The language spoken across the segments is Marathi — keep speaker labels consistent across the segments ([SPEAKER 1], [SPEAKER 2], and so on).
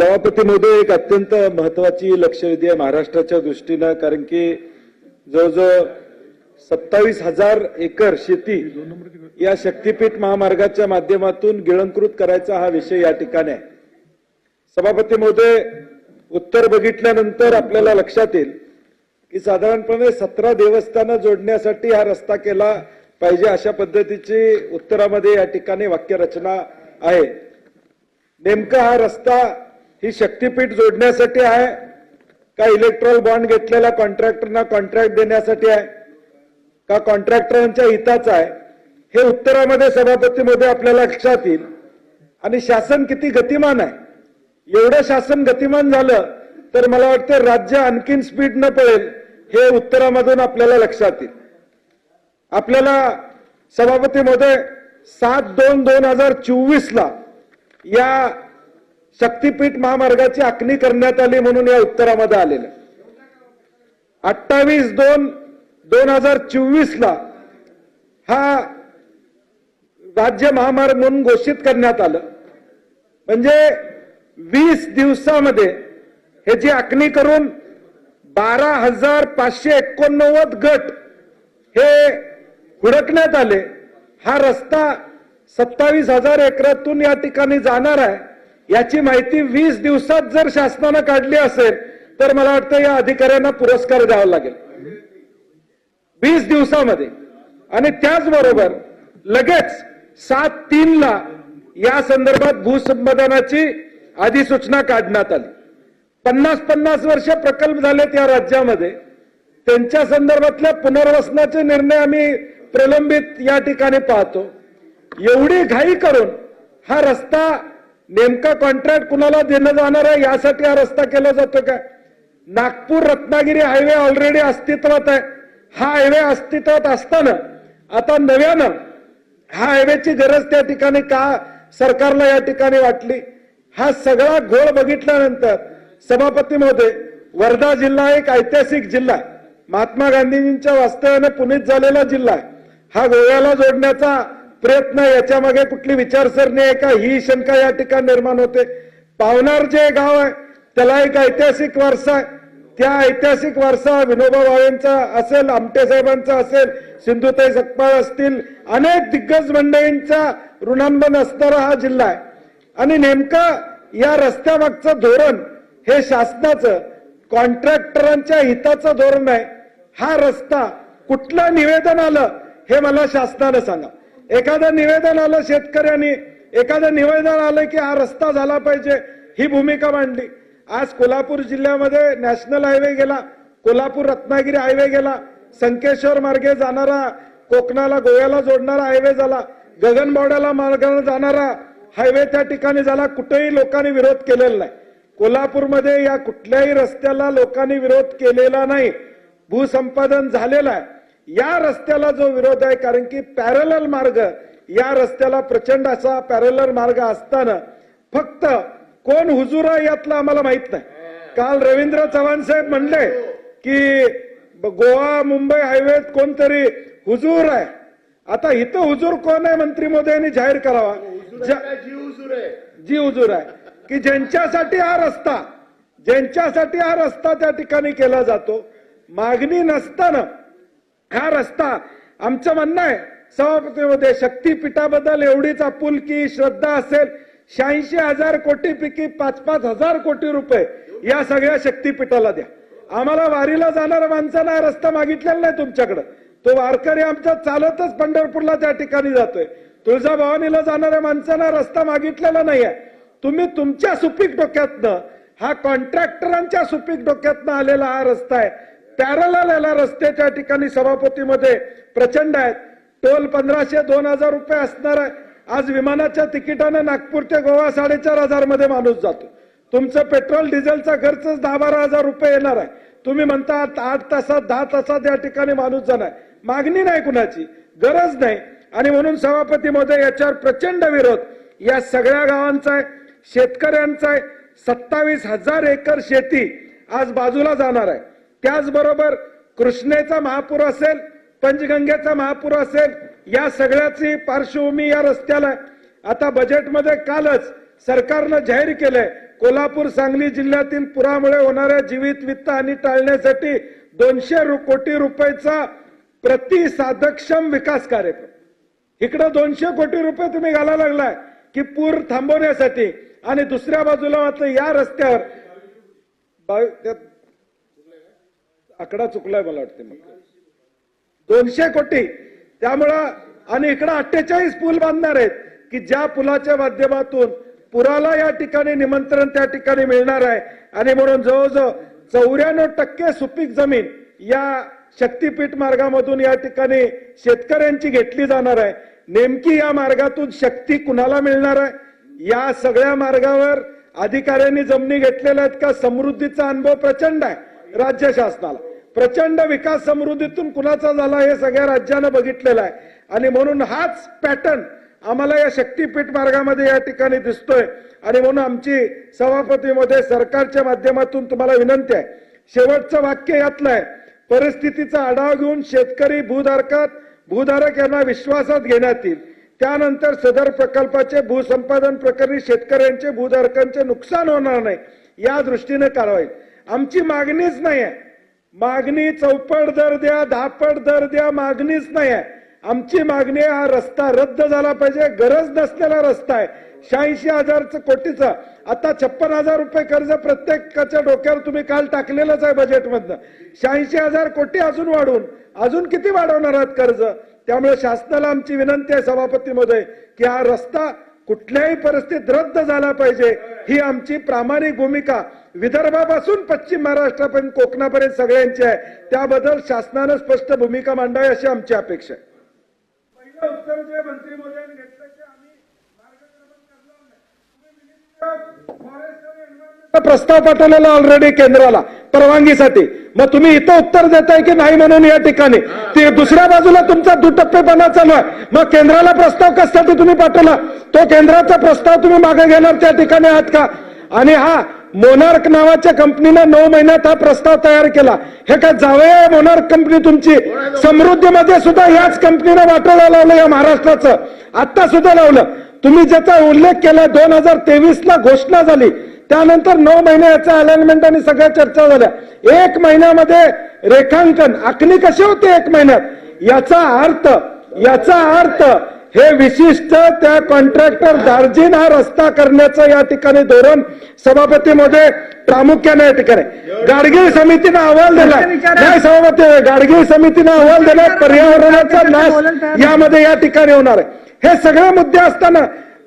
[SPEAKER 1] सभापती महोदय एक अत्यंत महत्वाची लक्षवेधी आहे महाराष्ट्राच्या दृष्टीनं कारण की जवळजवळ सत्तावीस हजार एकर शेती या शक्तीपीठ महामार्गाच्या माध्यमातून गिळंकृत करायचा हा विषय या ठिकाणी आहे. सभापती महोदय उत्तर बघितल्यानंतर आपल्याला लक्षात येईल की साधारणपणे सतरा देवस्थानं जोडण्यासाठी हा रस्ता केला पाहिजे अशा पद्धतीची उत्तरामध्ये या ठिकाणी वाक्यरचना आहे. नेमका हा रस्ता ही शक्तीपीठ जोडण्यासाठी आहे का इलेक्ट्रॉल बॉन्ड घेतलेल्या कॉन्ट्रॅक्टरना कॉन्ट्रॅक्ट देण्यासाठी आहे का कॉन्ट्रॅक्टरांच्या हिताचा आहे? हे उत्तरामध्ये सभापतीमध्ये आपल्याला लक्षात येईल. आणि शासन किती गतिमान आहे? एवढं शासन गतिमान झालं तर मला वाटतं राज्य आणखीन स्पीड न पळेल हे उत्तरामधून आपल्याला लक्षात येईल. आपल्याला सभापतीमध्ये सात दोन दोन हजार चोवीसला या शक्तीपीठ महामार्गाची आखणी करण्यात आली म्हणून या उत्तरामध्ये आलेलं अठ्ठावीस दोन दोन हजार चोवीस ला हा राज्य महामार्ग म्हणून घोषित करण्यात आलं. म्हणजे वीस दिवसामध्ये ह्याची आखणी करून बारा हजार पाचशे एकोणनव्वद गट हे हुडकण्यात आले. हा रस्ता सत्तावीस हजार एकरातून या ठिकाणी जाणार आहे. याची माहिती वीस दिवसात जर शासनानं काढली असेल तर मला वाटतं या अधिकाऱ्यांना पुरस्कार द्यावा लागेल. वीस दिवसामध्ये. आणि त्याचबरोबर लगेच सात तीन ला या संदर्भात भूसंपादनाची अधिसूचना काढण्यात आली. पन्नास पन्नास वर्ष प्रकल्प झालेत या राज्यामध्ये. त्यांच्या संदर्भातल्या पुनर्वसनाचे निर्णय आम्ही प्रलंबित या ठिकाणी पाहतो. एवढी घाई करून हा रस्ता नेमका कॉन्ट्रॅक्ट कुणाला देणं जाणार आहे? यासाठी हा रस्ता केला जातो का? नागपूर रत्नागिरी हायवे ऑलरेडी अस्तित्वात आहे. हा हायवे अस्तित्वात असताना आता नव्यानं हा हायवेची गरज त्या ठिकाणी का सरकारला या ठिकाणी वाटली? हा सगळा घोळ बघितल्यानंतर सभापती महोदय वर्धा जिल्हा एक ऐतिहासिक जिल्हा. आहे महात्मा गांधीजींच्या वास्तव्याने पुनीत झालेला जिल्हा. आहे हा गोव्याला जोडण्याचा प्रयत्न याच्यामागे कुठली विचारसरणी आहे का? ही शंका या ठिकाणी निर्माण होते. पावनार जे गाव आहे त्याला एक ऐतिहासिक वारसा आहे. त्या ऐतिहासिक वारसा विनोबा भावेंचा असेल आमटे साहेबांचा असेल सिंधुताई सकपाळ असतील अनेक दिग्गज मंडळींचा ऋणांबन असणारा हा जिल्हा आहे. आणि नेमकं या रस्त्यामागचं धोरण हे शासनाचं कॉन्ट्रॅक्टरांच्या हिताचं धोरण आहे. हा रस्ता कुठलं निवेदन आलं हे मला शासनानं सांगा. एखादं निवेदन आलं शेतकऱ्यांनी एखादं निवेदन आलं की हा रस्ता झाला पाहिजे ही भूमिका मांडली. आज कोल्हापूर जिल्ह्यामध्ये नॅशनल हायवे गेला कोल्हापूर रत्नागिरी हायवे गेला संकेश्वर मार्गे जाणारा कोकणाला गोव्याला जोडणारा हायवे झाला गगनबावड्याला मार्गाने जाणारा हायवे त्या ठिकाणी झाला कुठेही लोकांनी विरोध केलेला नाही. कोल्हापूरमध्ये या कुठल्याही रस्त्याला लोकांनी विरोध केलेला नाही. भूसंपादन झालेलं आहे. या रस्त्याला जो विरोध आहे कारण की पॅरलल मार्ग या रस्त्याला प्रचंड असा पॅरलल मार्ग असताना फक्त कोण हुजूर आहे यातलं आम्हाला माहीत नाही. काल रवींद्र चव्हाण साहेब म्हणले की ब- गोवा मुंबई हायवेत कोणतरी हुजूर आहे. आता इथं हुजूर कोण आहे मंत्री मोदयांनी जाहीर करावा? ज्या- जी हुजूर आहे. की ज्यांच्यासाठी हा रस्ता ज्यांच्यासाठी हा रस्ता त्या ठिकाणी केला जातो मागणी नसताना हा रस्ता आमचं म्हणणं आहे सभापतीमध्ये शक्तीपीठाबद्दल एवढीच आपुलकी श्रद्धा असेल शहाऐंशी हजार कोटी पैकी पाच पाच हजार कोटी रुपये या सगळ्या शक्तीपीठाला द्या. आम्हाला वारीला जाणाऱ्या माणसांना हा रस्ता मागितलेला नाही तुमच्याकडे. तो वारकरी आमचा चालतच पंढरपूरला त्या ठिकाणी जातोय. तुळजाभवानीला जाणाऱ्या माणसांना रस्ता मागितलेला नाही आहे. तुम्ही तुमच्या सुपीक डोक्यातनं हा कॉन्ट्रॅक्टरांच्या सुपीक डोक्यातनं आलेला हा रस्ता आहे. पॅरलल याला रस्त्याच्या ठिकाणी सभापतीमध्ये प्रचंड आहेत. टोल पंधराशे दोन हजार रुपये असणार आहे. आज विमानाच्या तिकिटानं नागपूर ते गोवा साडेचार हजारमध्ये माणूस जातो. तुमचं पेट्रोल डिझेलचा खर्च दहा बारा हजार रुपये येणार आहे. तुम्ही म्हणता आठ तासात दहा तासात या ठिकाणी माणूस जाणार मागणी नाही कुणाची. गरज नाही. आणि म्हणून सभापती महोदय याच्यावर प्रचंड विरोध. या सगळ्या गावांचा आहे शेतकऱ्यांचा आहे. सत्तावीस हजार एकर शेती आज बाजूला जाणार आहे. त्याचबरोबर कृष्णेचा महापूर असेल पंचगंगेचा महापूर असेल या सगळ्याची पार्श्वभूमी या रस्त्याला आता बजेटमध्ये कालच सरकारनं जाहीर केलंय. कोल्हापूर सांगली जिल्ह्यातील पुरामुळे होणाऱ्या जीवित वित्त आणि टाळण्यासाठी दोनशे रु- कोटी रुपयाचा प्रतिसाधकक्षम विकास कार्यक्रम. इकडं दोनशे कोटी रुपये तुम्ही घालायला लागलाय की पूर थांबवण्यासाठी. आणि दुसऱ्या बाजूला मात्र या रस्त्यावर आकडा चुकलाय मला वाटते मग. दोनशे कोटी. त्यामुळं आणि इकडं अठ्ठेचाळीस पूल बांधणार आहेत की ज्या पुलाच्या माध्यमातून पुराला या ठिकाणी निमंत्रण त्या ठिकाणी मिळणार आहे. आणि म्हणून जवळजवळ चौऱ्याण्णव टक्के सुपीक जमीन या शक्तीपीठ मार्गामधून या ठिकाणी शेतकऱ्यांची घेतली जाणार आहे. नेमकी या मार्गातून शक्ती कुणाला मिळणार आहे? या सगळ्या मार्गावर अधिकाऱ्यांनी जमिनी घेतलेल्या आहेत का? समृद्धीचा अनुभव प्रचंड आहे राज्य शासनाला. प्रचंड विकास समृद्धीतून कुणाचा झाला हे सगळ्या राज्यानं बघितलेलं आहे. आणि म्हणून हाच पॅटर्न आम्हाला या शक्तीपीठ मार्गामध्ये या ठिकाणी दिसतोय. आणि म्हणून आमची सभापतीमध्ये सरकारच्या माध्यमातून तुम्हाला विनंती आहे. शेवटचं वाक्य यातलं आहे. परिस्थितीचा आढावा घेऊन शेतकरी भूधारकात भूधारक यांना विश्वासात घेण्यात येईल. त्यानंतर सदर प्रकल्पाचे भूसंपादन प्रकरणी शेतकऱ्यांचे भूधारकांचे नुकसान होणार नाही या दृष्टीने कारवाई. आमची मागणीच नाही आहे. मागणी चौपट दर द्या धापट दर द्या मागणीच नाही आहे आमची मागणी आहे, हा रस्ता रद्द झाला पाहिजे गरज नसलेला रस्ता आहे. शहाऐंशी हजारचं कोटीचा आता छप्पन हजार रुपये कर्ज प्रत्येकाच्या डोक्यावर तुम्ही काल टाकलेलंच आहे बजेटमधनं शहाऐंशी हजार कोटी अजून वाढवून अजून किती वाढवणार आहात कर्ज? त्यामुळे शासनाला आमची विनंती आहे सभापती महोदय की हा रस्ता कुठल्याही परिस्थितीत रद्द झाला पाहिजे. ही आमची प्रामाणिक भूमिका. विदर्भापासून पश्चिम महाराष्ट्रापर्यंत कोकणापर्यंत सगळ्यांची आहे. त्याबद्दल शासनानं स्पष्ट भूमिका मांडावी अशी आमची अपेक्षा आहे. मंत्री प्रस्ताव पाठवलेला ऑलरेडी केंद्राला परवानगीसाठी. मग तुम्ही इथं उत्तर देताय की नाही म्हणून या ठिकाणी? ते दुसऱ्या बाजूला तुमचा दुटप्पेपणा चालू आहे. मग केंद्राला प्रस्ताव कशासाठी तुम्ही पाठवला? तो केंद्राचा प्रस्ताव तुम्ही मागे घेणार त्या ठिकाणी आहात का? आणि हा मोनार्क नावाच्या कंपनीनं नऊ महिन्यात हा प्रस्ताव तयार केला. हे का जावे मोनार्क कंपनी तुमची? समृद्धीमध्ये सुद्धा याच कंपनीनं वाटोळा लावलं या महाराष्ट्राचं. आता सुद्धा लावलं. तुम्ही ज्याचा उल्लेख केला दोन हजार तेवीस ला घोषणा झाली. त्यानंतर नऊ महिने याचा अलाइनमेंट आणि सगळ्या चर्चा झाल्या. एक महिन्यामध्ये रेखांकन आखणी कशी होते एक महिन्यात? याचा अर्थ याचा अर्थ हे विशिष्ट त्या कॉन्ट्रॅक्टर दार्जिन हा रस्ता करण्याचं या ठिकाणी धोरण सभापती मध्ये प्रामुख्याने या ठिकाणी. गाडगीळ समितीनं अहवाल दिलाय नाही सभापती गाडगीळ समितीनं अहवाल दिलाय पर्यावरणाचा नाश यामध्ये या ठिकाणी होणार आहे. हे सगळे मुद्दे असताना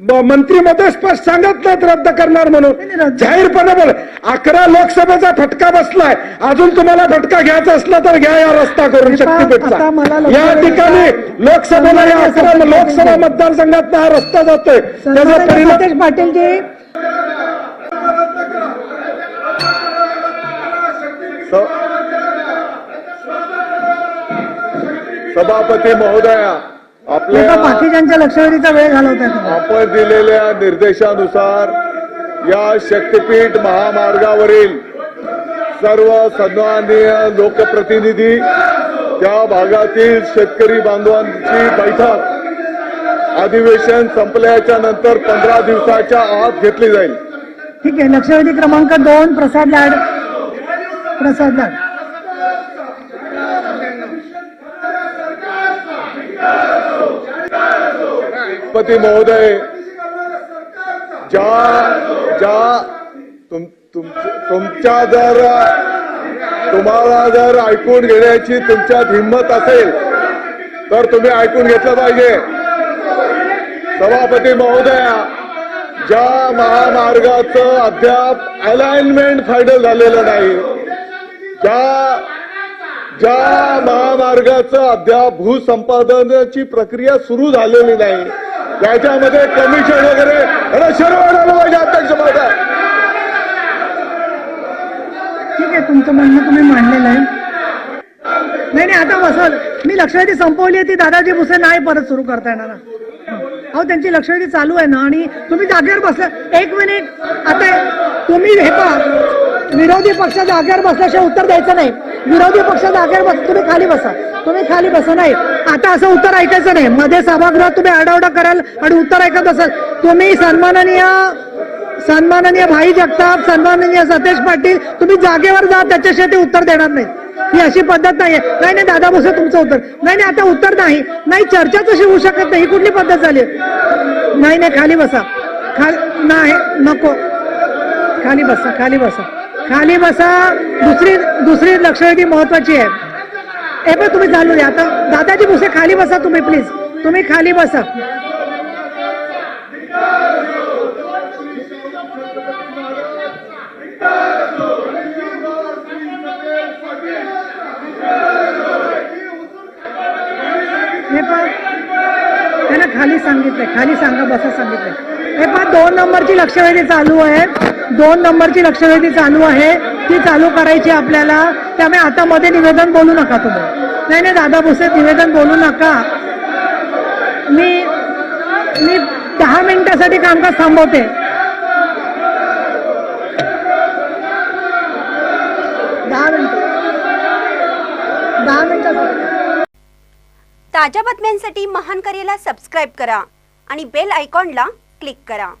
[SPEAKER 1] मंत्री मध्ये स्पष्ट सांगत नाहीत रद्द करणार म्हणून. जाहीरपणे बोल अकरा लोकसभेचा फटका बसलाय. अजून तुम्हाला फटका घ्यायचा असला तर घ्या या रस्ता करून शक्तीपीठचा. या ठिकाणी लोकसभेला या अकरा लोकसभा मतदारसंघात हा रस्ता जातोय. त्याचा परिणाम
[SPEAKER 2] सतीश पाटीलजी.
[SPEAKER 3] सभापती महोदया आपल्या
[SPEAKER 2] बाकीच्यांच्या लक्षवेधीचा वेळ घालवताय तुम्ही.
[SPEAKER 3] आपण दिलेल्या निर्देशानुसार या शक्तीपीठ महामार्गावरील सर्व सन्माननीय लोकप्रतिनिधी त्या भागातील शेतकरी बांधवांची बैठक अधिवेशन संपल्याच्या नंतर पंधरा दिवसाच्या आत घेतली जाईल.
[SPEAKER 2] ठीक आहे लक्षवेधी क्रमांक दोन प्रसाद लाड. प्रसाद लाड.
[SPEAKER 3] सभापती महोदय ज्या ज्या तुम तुम तुमच्या जर तुम्हाला जर ऐकून घेण्याची तुमच्यात हिंमत असेल तर तुम्ही ऐकून घेतलं पाहिजे. सभापती महोदया ज्या महामार्गाचं अद्याप अलाइनमेंट फायनल झालेलं नाही ज्या ज्या महामार्गाचं अद्याप भूसंपादनाची प्रक्रिया सुरू झालेली नाही याच्यामध्ये कमिशन वगैरे याला सर्व आणायला पाहिजे अध्यक्ष महोदय.
[SPEAKER 2] ठीक आहे तुमचं म्हणणं तुम्ही मांडलेलं आहे. नाही नाही आता बसल मी लक्षवेधी संपवली आहे ती दादाजी भुसे नाही परत सुरू करता येणार. अहो त्यांची लक्षवेधी चालू आहे ना आणि तुम्ही जागेवर बसला. एक मिनिट आता तुम्ही हे पहा. विरोधी पक्ष जागेवर बसल्याशिवाय उत्तर द्यायचं नाही. विरोधी पक्ष जागेवर बस तुम्ही खाली बसा. तुम्ही खाली बसा नाही. आता असं उत्तर ऐकायचं नाही. मध्ये सभागृहात तुम्ही आडावडा कराल आणि उत्तर ऐकत असाल तुम्ही सन्माननीय सन्माननीय भाई जगताप सन्माननीय सतेज पाटील तुम्ही जागेवर जा त्याच्याशिवाय ते उत्तर देणार नाही. ही अशी पद्धत नाहीये. नाही नाही दादा भुसे तुमचं उत्तर. नाही नाही आता उत्तर नाही. नाही चर्चा तशी होऊ शकत नाही. ही कुठली पद्धत झाली? नाही नाही खाली बसा. खाली नाही नको. खाली बसा खाली बसा. खाली बसा. दुसरी दुसरी लक्षवेधी महत्वाची आहे. हे पण तुम्ही चालू द्या. आता दादाजी भुसे खाली बसा तुम्ही प्लीज तुम्ही खाली बसा. हे पण त्याला खाली सांगितलंय. खाली सांगा बसा सांगितलंय. हे पण दोन नंबरची लक्षवेधी चालू आहे. दोन नंबरची लक्षवेधी चालू आहे. ती चालू करायची आपल्याला. त्यामुळे आता मध्ये निवेदन बोलू नका तुम्ही. नाही नाही दादा भुसे निवेदन बोलू नका. मी मी दहा मिनिटासाठी कामकाज थांबवते. दहा मिनिट. दहा मिनिटं.
[SPEAKER 4] ताज्या बातम्यांसाठी महान करेला सबस्क्राईब करा आणि बेल आयकॉनला क्लिक करा.